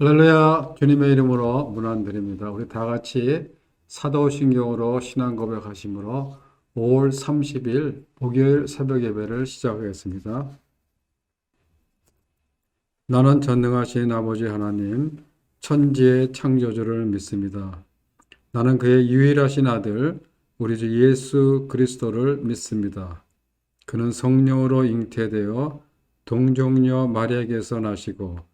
할렐루야 주님의 이름으로 문안드립니다. 우리 다 같이 사도신경으로 신앙 고백하심으로 5월 30일 목요일 새벽 예배를 시작하겠습니다. 나는 전능하신 아버지 하나님 천지의 창조주를 믿습니다. 나는 그의 유일하신 아들 우리 주 예수 그리스도를 믿습니다. 그는 성령으로 잉태되어 동정녀 마리아에게서 나시고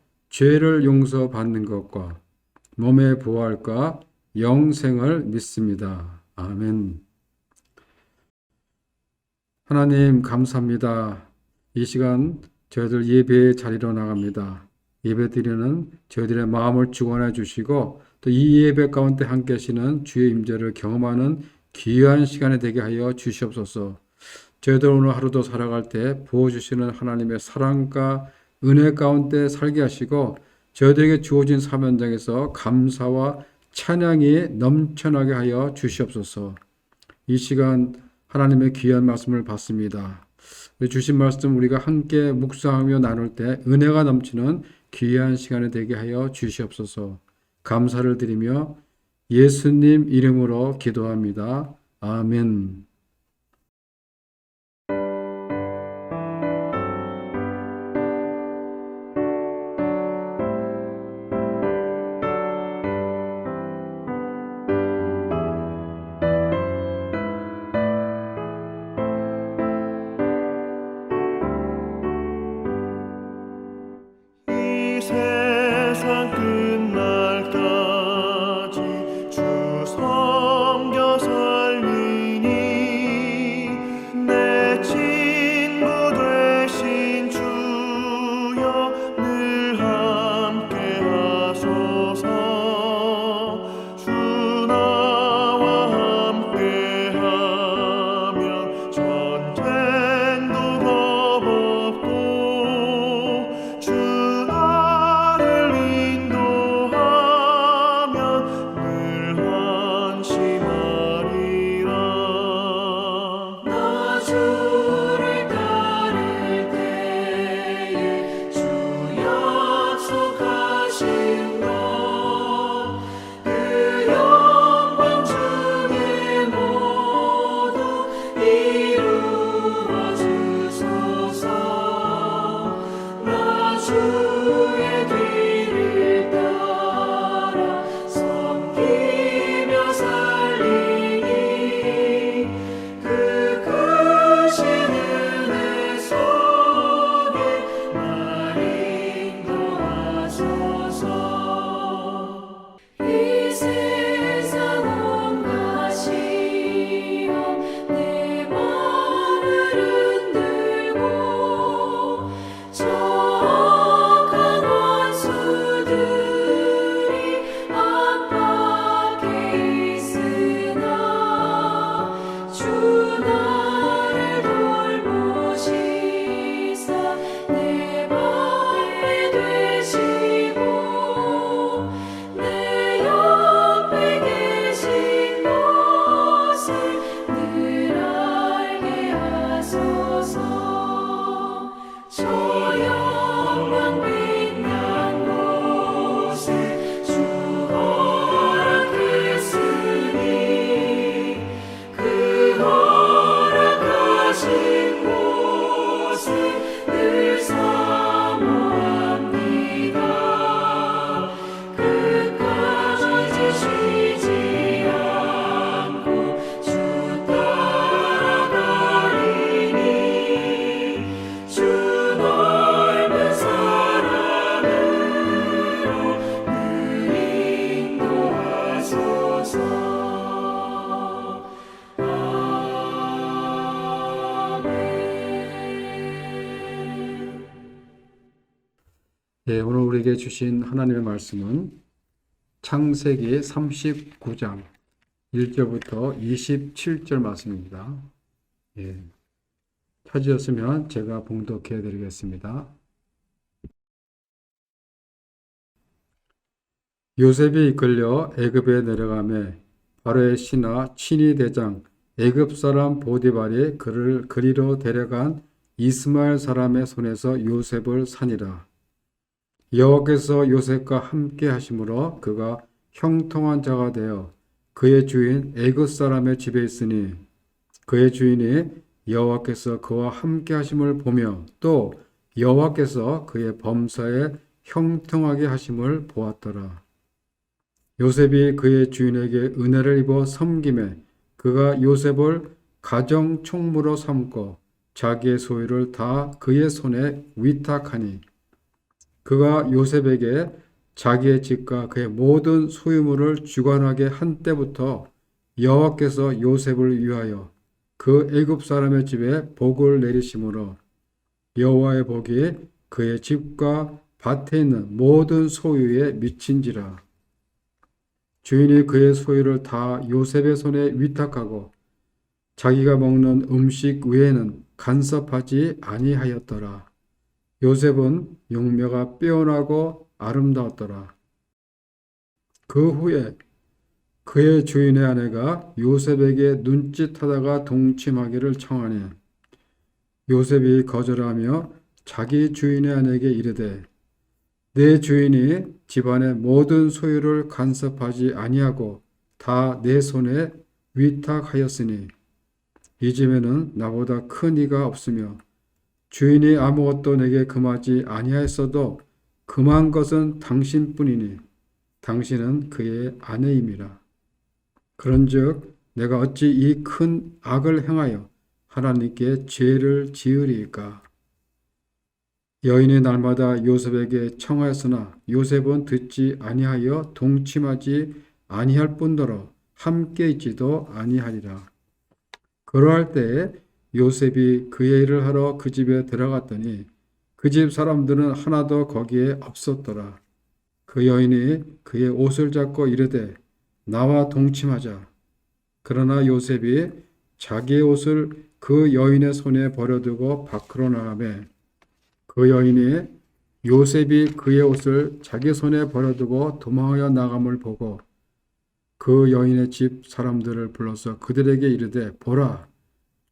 죄를 용서받는 것과 몸의 부활과 영생을 믿습니다. 아멘. 하나님 감사합니다. 이 시간 저희들 예배의 자리로 나갑니다. 예배 드리는 저희들의 마음을 주관해 주시고 또 이 예배 가운데 함께 하시는 주의 임재를 경험하는 귀한 시간이 되게 하여 주시옵소서. 저희들 오늘 하루도 살아갈 때 부어주시는 하나님의 사랑과 은혜 가운데 살게 하시고 저희들에게 주어진 사면장에서 감사와 찬양이 넘쳐나게 하여 주시옵소서. 이 시간 하나님의 귀한 말씀을 받습니다. 주신 말씀 우리가 함께 묵상하며 나눌 때 은혜가 넘치는 귀한 시간이 되게 하여 주시옵소서. 감사를 드리며 예수님 이름으로 기도합니다. 아멘. 주신 하나님의 말씀은 창세기 39장 1절부터 27절 말씀입니다. 예. 찾으셨으면 제가 봉독해 드리겠습니다. 요셉이 이끌려 애굽에 내려가매 바로의 신하 친위 대장 애굽 사람 보디발이 그를 그리로 데려간 이스마엘 사람의 손에서 요셉을 산이라. 여호와께서 요셉과 함께 하심으로 그가 형통한 자가 되어 그의 주인 애굽 사람의 집에 있으니 그의 주인이 여호와께서 그와 함께 하심을 보며 또 여호와께서 그의 범사에 형통하게 하심을 보았더라. 요셉이 그의 주인에게 은혜를 입어 섬김에 그가 요셉을 가정 총무로 삼고 자기의 소유를 다 그의 손에 위탁하니 그가 요셉에게 자기의 집과 그의 모든 소유물을 주관하게 한 때부터 여호와께서 요셉을 위하여 그 애굽 사람의 집에 복을 내리심으로 여호와의 복이 그의 집과 밭에 있는 모든 소유에 미친지라 주인이 그의 소유를 다 요셉의 손에 위탁하고 자기가 먹는 음식 외에는 간섭하지 아니하였더라. 요셉은 용묘가 빼어나고 아름다웠더라. 그 후에 그의 주인의 아내가 요셉에게 눈짓하다가 동침하기를 청하니 요셉이 거절하며 자기 주인의 아내에게 이르되 내 주인이 집안의 모든 소유를 간섭하지 아니하고 다 내 손에 위탁하였으니 이 집에는 나보다 큰 이가 없으며 주인이 아무것도 내게 금하지 아니하였어도 금한 것은 당신뿐이니 당신은 그의 아내임이라. 그런즉 내가 어찌 이 큰 악을 행하여 하나님께 죄를 지으리이까? 여인이 날마다 요셉에게 청하였으나 요셉은 듣지 아니하여 동침하지 아니할 뿐더러 함께 있지도 아니하리라. 그러할 때에 요셉이 그의 일을 하러 그 집에 들어갔더니 그 집 사람들은 하나도 거기에 없었더라. 그 여인이 그의 옷을 잡고 이르되 나와 동침하자. 그러나 요셉이 자기의 옷을 그 여인의 손에 버려두고 밖으로 나가매 그 여인이 요셉이 그의 옷을 자기 손에 버려두고 도망하여 나감을 보고 그 여인의 집 사람들을 불러서 그들에게 이르되 보라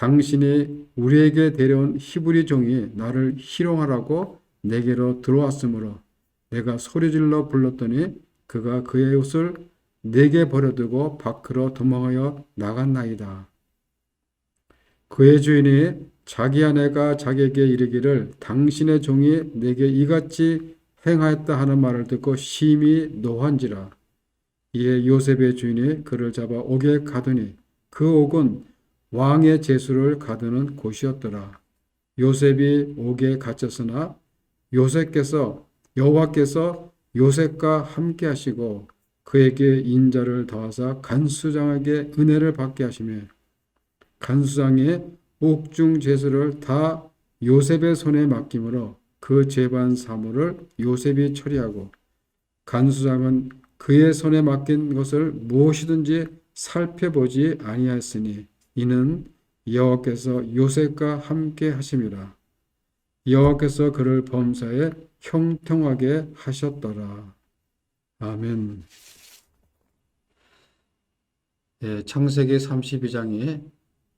당신이 우리에게 데려온 히브리 종이 나를 희롱하라고 내게로 들어왔으므로 내가 소리질러 불렀더니 그가 그의 옷을 내게 버려두고 밖으로 도망하여 나갔나이다. 그의 주인이 자기 아내가 자기에게 이르기를 당신의 종이 내게 이같이 행하였다 하는 말을 듣고 심히 노한지라. 이에 요셉의 주인이 그를 잡아 옥에 가더니 그 옥은 왕의 제수를 가두는 곳이었더라. 요셉이 옥에 갇혔으나 요셉께서 여호와께서 요셉과 함께 하시고 그에게 인자를 더하사 간수장에게 은혜를 받게 하시며 간수장의 옥중 제수를 다 요셉의 손에 맡김으로 그 재반 사물을 요셉이 처리하고 간수장은 그의 손에 맡긴 것을 무엇이든지 살펴보지 아니하였으니 이는 여호와께서 요셉과 함께 하심이라 여호와께서 그를 범사에 형통하게 하셨더라. 아멘. 예, 창세기 32장에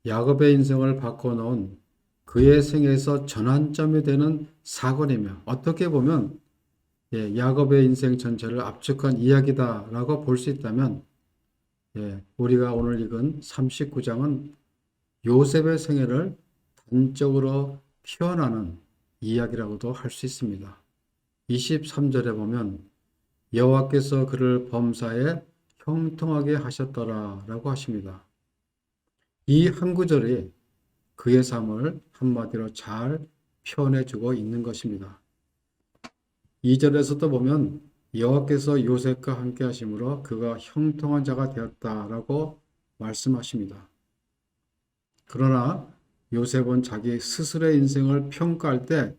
야곱의 인생을 바꿔놓은 그의 생에서 전환점이 되는 사건이며 어떻게 보면 예, 야곱의 인생 전체를 압축한 이야기다라고 볼 수 있다면 예, 우리가 오늘 읽은 39장은 요셉의 생애를 단적으로 표현하는 이야기라고도 할 수 있습니다. 23절에 보면 여호와께서 그를 범사에 형통하게 하셨더라라고 하십니다. 이 한 구절이 그의 삶을 한마디로 잘 표현해 주고 있는 것입니다. 2절에서도 보면 여호와께서 요셉과 함께 하심으로 그가 형통한 자가 되었다라고 말씀하십니다. 그러나 요셉은 자기 스스로의 인생을 평가할 때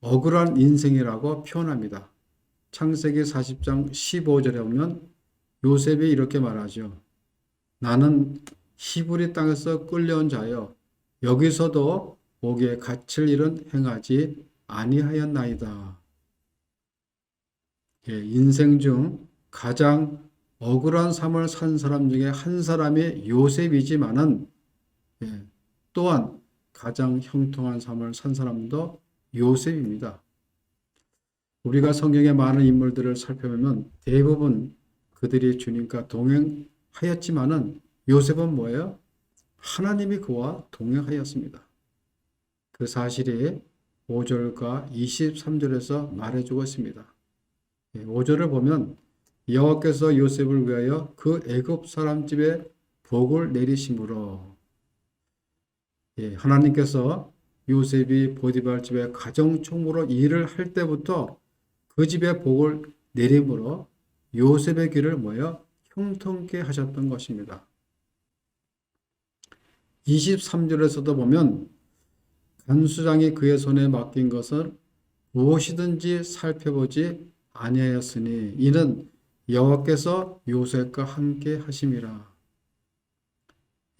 억울한 인생이라고 표현합니다. 창세기 40장 15절에 보면 요셉이 이렇게 말하죠. 나는 히브리 땅에서 끌려온 자여 여기서도 목에 갇힐 일은 행하지 아니하였나이다. 예, 인생 중 가장 억울한 삶을 산 사람 중에 한 사람이 요셉이지만은 예, 또한 가장 형통한 삶을 산 사람도 요셉입니다. 우리가 성경의 많은 인물들을 살펴보면 대부분 그들이 주님과 동행하였지만은 요셉은 뭐예요? 하나님이 그와 동행하였습니다. 그 사실이 5절과 23절에서 말해주고 있습니다. 5절을 보면 여호와께서 요셉을 위하여 그 애굽 사람 집에 복을 내리심으로 예, 하나님께서 요셉이 보디발 집에 가정총무로 일을 할 때부터 그 집에 복을 내림으로 요셉의 길을 모여 형통케 하셨던 것입니다. 23절에서도 보면 간수장이 그의 손에 맡긴 것을 무엇이든지 살펴보지 아니하였으니 이는 여호와께서 요셉과 함께 하심이라.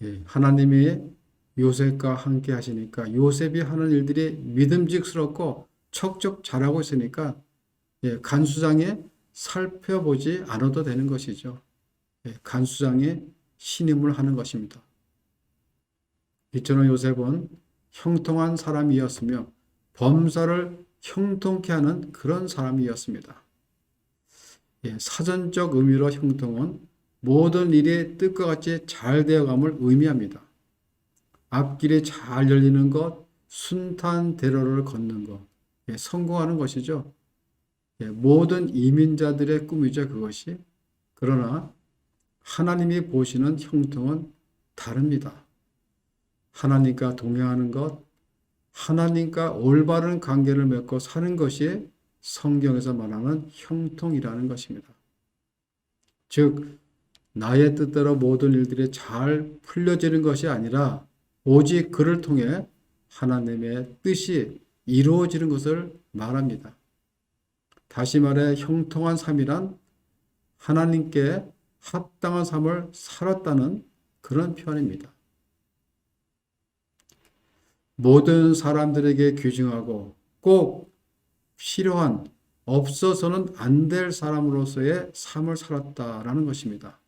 예, 하나님이 요셉과 함께 하시니까 요셉이 하는 일들이 믿음직스럽고 척척 잘하고 있으니까 예, 간수장이 살펴보지 않아도 되는 것이죠. 예, 간수장이 신임을 하는 것입니다. 이처럼 요셉은 형통한 사람이었으며 범사를 형통케 하는 그런 사람이었습니다. 예, 사전적 의미로 형통은 모든 일이 뜻과 같이 잘 되어감을 의미합니다. 앞길이 잘 열리는 것, 순탄대로를 걷는 것, 예, 성공하는 것이죠. 예, 모든 이민자들의 꿈이죠, 그것이. 그러나 하나님이 보시는 형통은 다릅니다. 하나님과 동행하는 것, 하나님과 올바른 관계를 맺고 사는 것이 성경에서 말하는 형통이라는 것입니다. 즉, 나의 뜻대로 모든 일들이 잘 풀려지는 것이 아니라 오직 그를 통해 하나님의 뜻이 이루어지는 것을 말합니다. 다시 말해 형통한 삶이란 하나님께 합당한 삶을 살았다는 그런 표현입니다. 모든 사람들에게 규정하고 꼭 필요한 없어서는 안 될 사람으로서의 삶을 살았다라는 것입니다.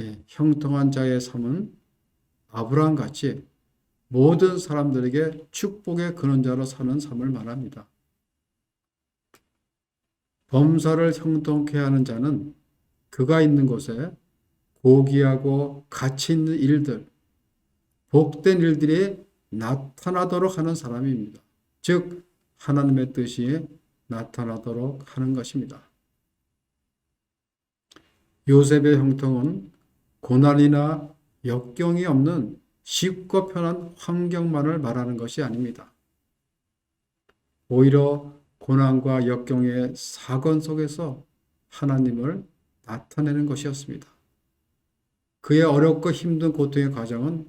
예, 형통한 자의 삶은 아브라함 같이 모든 사람들에게 축복의 근원자로 사는 삶을 말합니다. 범사를 형통케 하는 자는 그가 있는 곳에 고귀하고 가치 있는 일들, 복된 일들이 나타나도록 하는 사람입니다. 즉, 하나님의 뜻이 나타나도록 하는 것입니다. 요셉의 형통은 고난이나 역경이 없는 쉽고 편한 환경만을 말하는 것이 아닙니다. 오히려 고난과 역경의 사건 속에서 하나님을 나타내는 것이었습니다. 그의 어렵고 힘든 고통의 과정은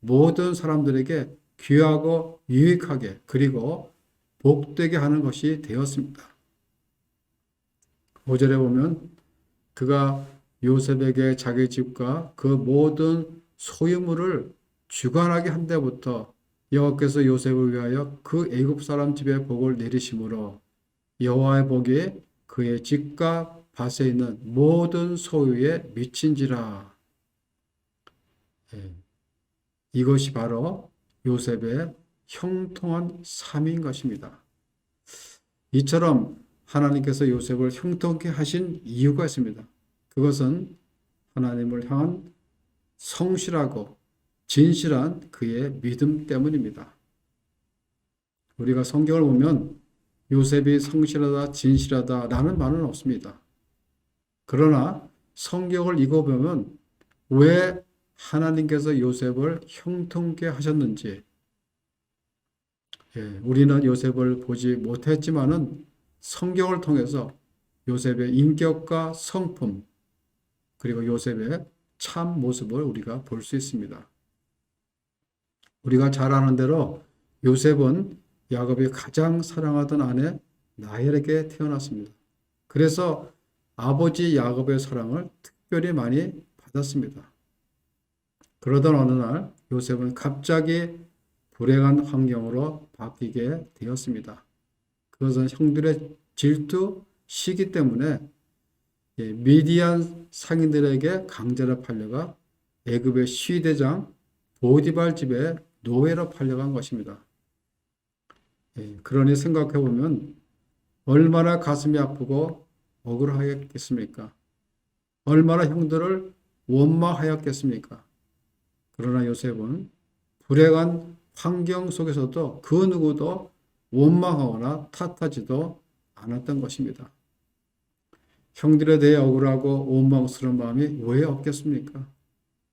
모든 사람들에게 귀하고 유익하게 그리고 복되게 하는 것이 되었습니다. 5절에 보면 그가 요셉에게 자기 집과 그 모든 소유물을 주관하게 한 데부터 여호와께서 요셉을 위하여 그 애굽 사람 집에 복을 내리심으로 여호와의 복이 그의 집과 밭에 있는 모든 소유에 미친지라. 예. 이것이 바로 요셉의 형통한 삶인 것입니다. 이처럼 하나님께서 요셉을 형통케 하신 이유가 있습니다. 그것은 하나님을 향한 성실하고 진실한 그의 믿음 때문입니다. 우리가 성경을 보면 요셉이 성실하다, 진실하다라는 말은 없습니다. 그러나 성경을 읽어보면 왜 하나님께서 요셉을 형통케 하셨는지 예, 우리는 요셉을 보지 못했지만은 성경을 통해서 요셉의 인격과 성품 그리고 요셉의 참 모습을 우리가 볼 수 있습니다. 우리가 잘 아는 대로 요셉은 야곱이 가장 사랑하던 아내 나헬에게 태어났습니다. 그래서 아버지 야곱의 사랑을 특별히 많이 받았습니다. 그러던 어느 날 요셉은 갑자기 불행한 환경으로 바뀌게 되었습니다. 그것은 형들의 질투, 시기 때문에 예, 미디안 상인들에게 강제로 팔려가 애굽의 시대장 보디발 집에 노예로 팔려간 것입니다. 예, 그러니 생각해 보면 얼마나 가슴이 아프고 억울하겠습니까? 얼마나 형들을 원망하였겠습니까? 그러나 요셉은 불행한 환경 속에서도 그 누구도 원망하거나 탓하지도 않았던 것입니다. 형들에 대해 억울하고 원망스러운 마음이 왜 없겠습니까?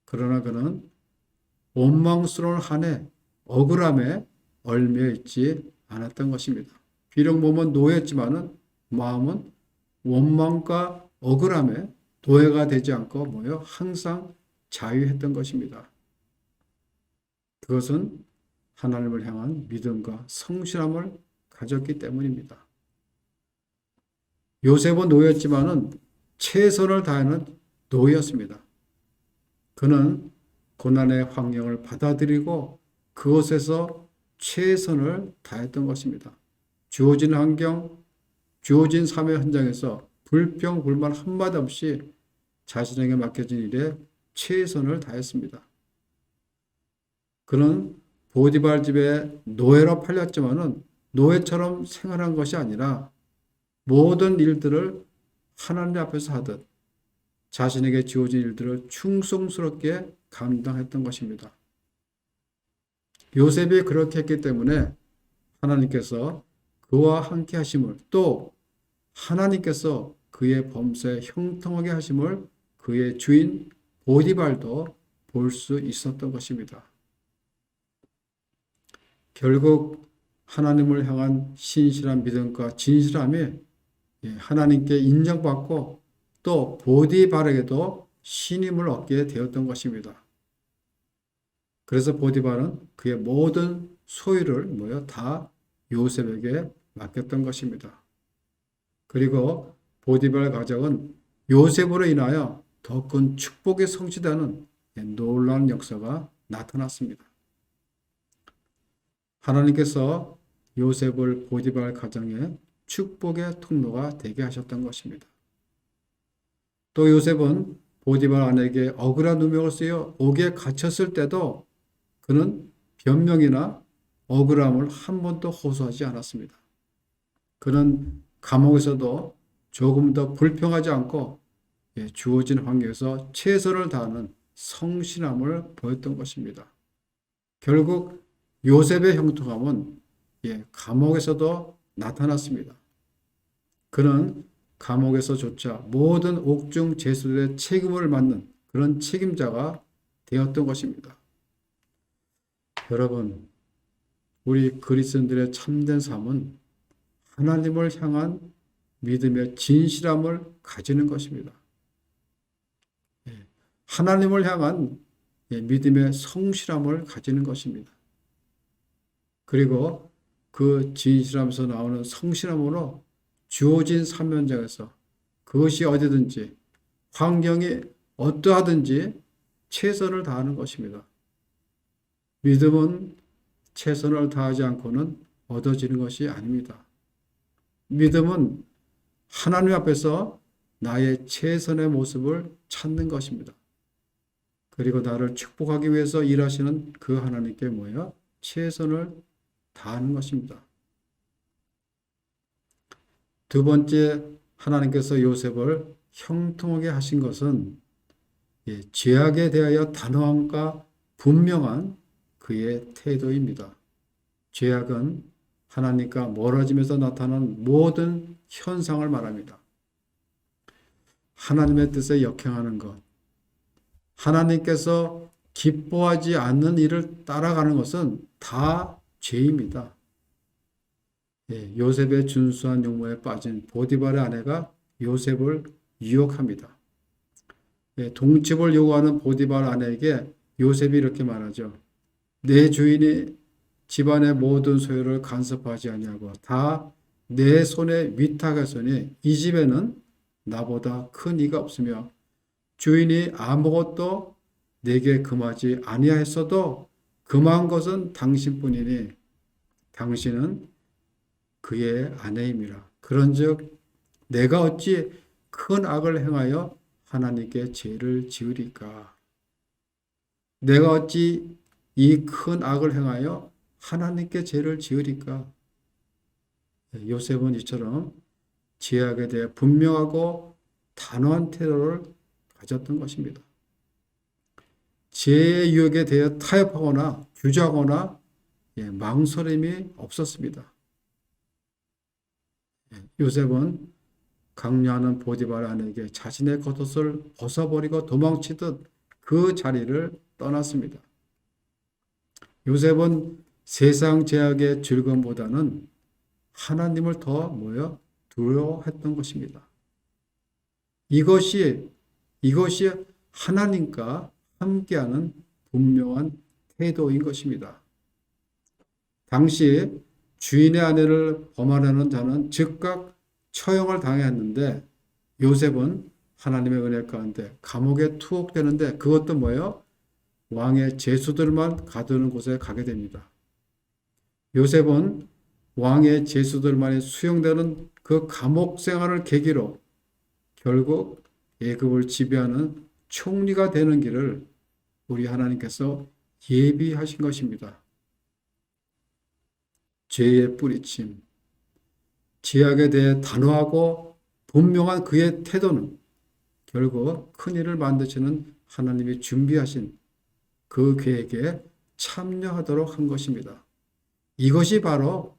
그러나 그는 원망스러운 한해 억울함에 얽매여 있지 않았던 것입니다. 비록 몸은 노였지만은 마음은 원망과 억울함에 노예가 되지 않고 뭐요? 항상 자유했던 것입니다. 그것은 하나님을 향한 믿음과 성실함을 가졌기 때문입니다. 요셉은 노였지만은 최선을 다하는 노였습니다. 그는 고난의 환경을 받아들이고 그것에서 최선을 다했던 것입니다. 주어진 환경, 주어진 삶의 현장에서 불평, 불만 한마디 없이 자신에게 맡겨진 일에 최선을 다했습니다. 그는 보디발 집에 노예로 팔렸지만은 노예처럼 생활한 것이 아니라 모든 일들을 하나님 앞에서 하듯 자신에게 지어진 일들을 충성스럽게 감당했던 것입니다. 요셉이 그렇게 했기 때문에 하나님께서 그와 함께 하심을 또 하나님께서 그의 범사에 형통하게 하심을 그의 주인 보디발도 볼 수 있었던 것입니다. 결국 하나님을 향한 신실한 믿음과 진실함이 예, 하나님께 인정받고 또 보디발에게도 신임을 얻게 되었던 것입니다. 그래서 보디발은 그의 모든 소유를 뭐요 다 요셉에게 맡겼던 것입니다. 그리고 보디발 가정은 요셉으로 인하여 더 큰 축복의 성취되는 놀라운 역사가 나타났습니다. 하나님께서 요셉을 보디발 가정에 축복의 통로가 되게 하셨던 것입니다. 또 요셉은 보디발 아내에게 억울한 누명을 쓰여 옥에 갇혔을 때도 그는 변명이나 억울함을 한 번도 호소하지 않았습니다. 그는 감옥에서도 조금 더 불평하지 않고 예, 주어진 환경에서 최선을 다하는 성실함을 보였던 것입니다. 결국 요셉의 형통함은 예, 감옥에서도 나타났습니다. 그는 감옥에서조차 모든 옥중 제수들의 책임을 맡는 그런 책임자가 되었던 것입니다. 여러분, 우리 그리스도인들의 참된 삶은 하나님을 향한 믿음의 진실함을 가지는 것입니다. 예, 하나님을 향한 예, 믿음의 성실함을 가지는 것입니다. 그리고 그 진실함에서 나오는 성실함으로 주어진 삶 현장에서 그것이 어디든지 환경이 어떠하든지 최선을 다하는 것입니다. 믿음은 최선을 다하지 않고는 얻어지는 것이 아닙니다. 믿음은 하나님 앞에서 나의 최선의 모습을 찾는 것입니다. 그리고 나를 축복하기 위해서 일하시는 그 하나님께 뭐야? 최선을 다하는 것입니다. 두 번째 하나님께서 요셉을 형통하게 하신 것은 예, 죄악에 대하여 단호함과 분명한 그의 태도입니다. 죄악은 하나님과 멀어지면서 나타나는 모든 현상을 말합니다. 하나님의 뜻에 역행하는 것, 하나님께서 기뻐하지 않는 일을 따라가는 것은 다 죄입니다. 예, 요셉의 준수한 용모에 빠진 보디발의 아내가 요셉을 유혹합니다. 예, 동집을 요구하는 보디발 아내에게 요셉이 이렇게 말하죠. 내 주인이 집안의 모든 소유를 간섭하지 아니하고 다 내 손에 위탁했으니 이 집에는 나보다 큰 이가 없으며 주인이 아무것도 내게 금하지 아니하였어도 금한 것은 당신뿐이니 당신은 그의 아내임이라. 그런즉 내가 어찌 큰 악을 행하여 하나님께 죄를 지으리까? 내가 어찌 이 큰 악을 행하여 하나님께 죄를 지으리까? 요셉은 이처럼 죄악에 대해 분명하고 단호한 태도를 가졌던 것입니다. 죄의 유혹에 대해 타협하거나 규제하거나 예, 망설임이 없었습니다. 예, 요셉은 강요하는 보디발 아내에게 자신의 겉옷을 벗어버리고 도망치듯 그 자리를 떠났습니다. 요셉은 세상 제약의 즐거움보다는 하나님을 더 뭐요? 두려워했던 것입니다. 이것이 이것이 하나님과 함께하는 분명한 태도인 것입니다. 당시 주인의 아내를 범하려는 자는 즉각 처형을 당했는데 요셉은 하나님의 은혜 가운데 감옥에 투옥되는데 그것도 뭐예요? 왕의 제수들만 가두는 곳에 가게 됩니다. 요셉은 왕의 제수들만이 수용되는 그 감옥 생활을 계기로 결국 예급을 지배하는 총리가 되는 길을 우리 하나님께서 예비하신 것입니다. 죄의 뿌리침, 죄악에 대해 단호하고 분명한 그의 태도는 결국 큰 일을 만드시는 하나님이 준비하신 그 계획에 참여하도록 한 것입니다. 이것이 바로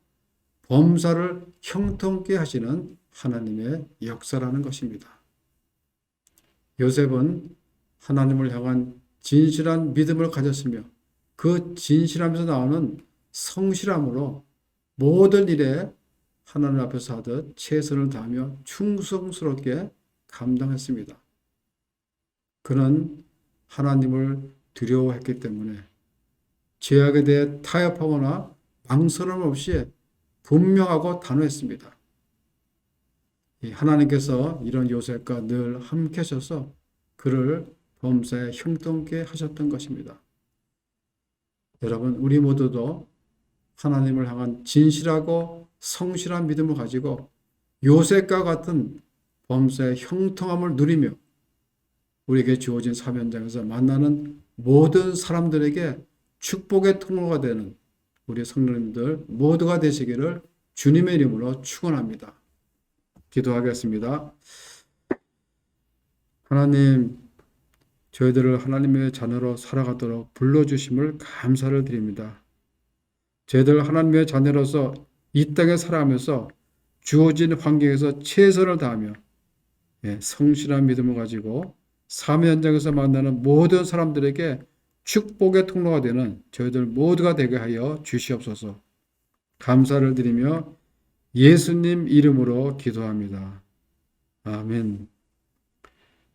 범사를 형통케 하시는 하나님의 역사라는 것입니다. 요셉은 하나님을 향한 진실한 믿음을 가졌으며 그 진실함에서 나오는 성실함으로 모든 일에 하나님 앞에서 하듯 최선을 다하며 충성스럽게 감당했습니다. 그는 하나님을 두려워했기 때문에 죄악에 대해 타협하거나 망설임 없이 분명하고 단호했습니다. 하나님께서 이런 요셉과 늘 함께 하셔서 그를 범사에 형통케 하셨던 것입니다. 여러분, 우리 모두도 하나님을 향한 진실하고 성실한 믿음을 가지고 요셉과 같은 범사의 형통함을 누리며 우리에게 주어진 사면장에서 만나는 모든 사람들에게 축복의 통로가 되는 우리 성도님들 모두가 되시기를 주님의 이름으로 축원합니다. 기도하겠습니다. 하나님, 저희들을 하나님의 자녀로 살아가도록 불러주심을 감사를 드립니다. 저희들 하나님의 자녀로서 이 땅에 살아가면서 주어진 환경에서 최선을 다하며 예, 성실한 믿음을 가지고 삶의 현장에서 만나는 모든 사람들에게 축복의 통로가 되는 저희들 모두가 되게 하여 주시옵소서. 감사를 드리며 예수님 이름으로 기도합니다. 아멘.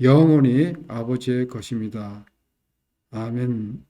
영원히 아버지의 것입니다. 아멘.